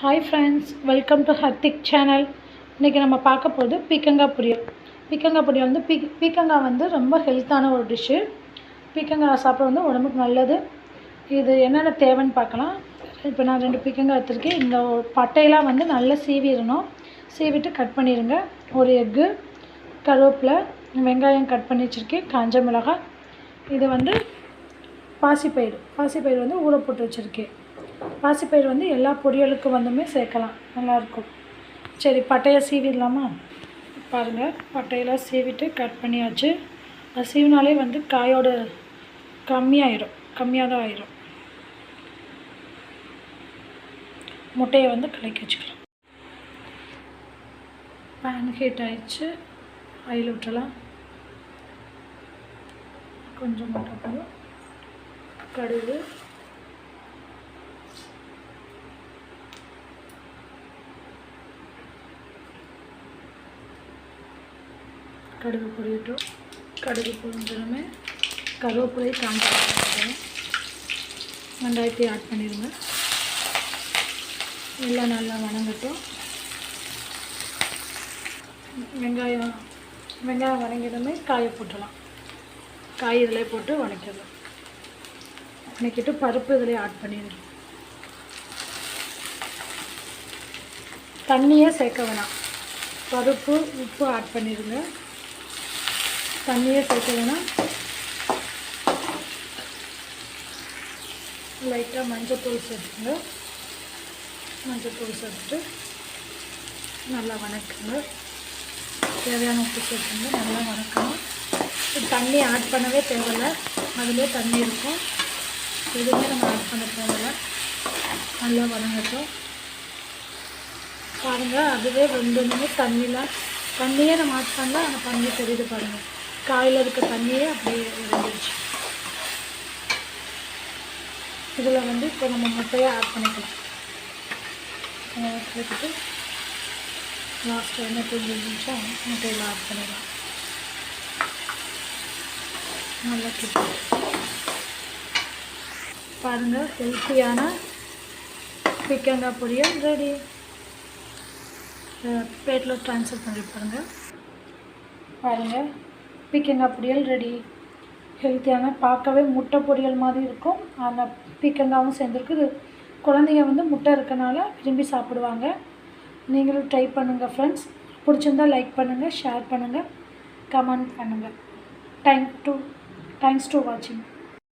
Hi friends welcome to Hardik channel இன்றைக்கி நம்ம பார்க்க போகிறது பீக்கங்காய் பொரியல். பீக்கங்காய் பொரியல் வந்து பீக் பீக்கங்காய் வந்து ரொம்ப ஹெல்த்தான ஒரு டிஷ்ஷு பீக்கங்காய் சாப்பிட வந்து உடம்புக்கு நல்லது. இது என்னென்ன தேவைன்னு பார்க்கலாம். இப்போ நான் ரெண்டு பீக்கங்காய் எடுத்துருக்கேன். இந்த பட்டையெல்லாம் வந்து நல்லா சீவிடணும். சீவிட்டு கட் பண்ணிடுங்க ஒரு எக்கு கருவேப்பிலை வெங்காயம் கட் பண்ணி வச்சுருக்கேன். காஞ்ச மிளகாய். இது வந்து பாசிப்பயிறு. பாசிப்பயிறு வந்து ஊற போட்டு வச்சுருக்கேன். பாசிப்பயிறு வந்து எல்லா பொரியலுக்கும் வந்துமே சேர்க்கலாம். நல்லாயிருக்கும் சரி பட்டையை சீவிடலாமா? பாருங்கள் பட்டையெல்லாம் சீவிட்டு கட் பண்ணியாச்சு. அது சீவினாலே வந்து காயோட கம்மியாயிடும் கம்மியாக தான் ஆயிரும். முட்டையை வந்து கலக்கி வச்சுக்கலாம். பேன் ஹீட் ஆயிடுச்சு. ஆயில் விட்டுலாம் கொஞ்சம் முட்டை போதும். கடுகு. கடுகு பொரியட்டும். கடுகு பொரிஞ்சதுமே கருவேப்பிலையை காஞ்ச வெங்காயத்தை ஆட் பண்ணிடுங்க. எல்லாம் நல்லா வணங்கட்டும். வெங்காயம் வெங்காயம் வணங்கிடுமே காயை போட்டலாம் காய் இதில் போட்டு வணக்கிடலாம். வணக்கிட்டு பருப்பு இதில் ஆட் பண்ணிடுங்க. தண்ணியே சேர்க்க வேணாம். பருப்பு உப்பு ஆட் பண்ணிடுங்க. தண்ணியே சேர்க்க வேணாம். லைட்டாக மஞ்சத்தூள் சேர்த்துங்க. மஞ்சத்தூள் சேர்த்துட்டு நல்லா வணக்குங்க. தேவையான உப்பு சேர்த்துங்க. நல்லா வணக்கணும். தண்ணி ஆட் பண்ணவே தேவையில்ல. அதிலே தண்ணி இருக்கும். எதுவுமே நம்ம ஆட் பண்ண தேவையில்ல. நல்லா வணங்கட்டும். பாருங்கள் அதுவே ரெண்டுமே தண்ணியில் தண்ணியே நம்ம ஆட் பண்ணால் அந்த தண்ணி தெரியுது பாருங்கள் காயில் இருக்க தண்ணியே அப்படியே இறங்கிடுச்சு இதில் வந்து இப்போ நம்ம முட்டையை ஆட் பண்ணிக்கலாம். எடுத்துட்டு லாஸ்ட் என்ன கொஞ்சம் நிமிஷம் முட்டையில் ஆட் பண்ணிடலாம். நல்லா கிட்ட. பாருங்கள் ஹெல்த்தியான பிக்கங்காய் பொரியல் ரெடி பிளேட்டில் ட்ரான்ஸ்ஃபர் பண்ணி பாருங்கள் பாருங்கள் பீக்கங்காய் பொரியல் ரெடி ஹெல்த்தியான பார்க்கவே முட்டை பொரியல் மாதிரி இருக்கும். அந்த பீக்கங்காவும் சேர்ந்துருக்கு இது குழந்தைங்க வந்து முட்டை இருக்கனால விரும்பி சாப்பிடுவாங்க. நீங்களும் ட்ரை பண்ணுங்கள் ஃப்ரெண்ட்ஸ் பிடிச்சிருந்தால் லைக் பண்ணுங்கள் ஷேர் பண்ணுங்கள் கமெண்ட் பண்ணுங்கள் தேங்க் டு தேங்க்ஸ் டு வாட்சிங்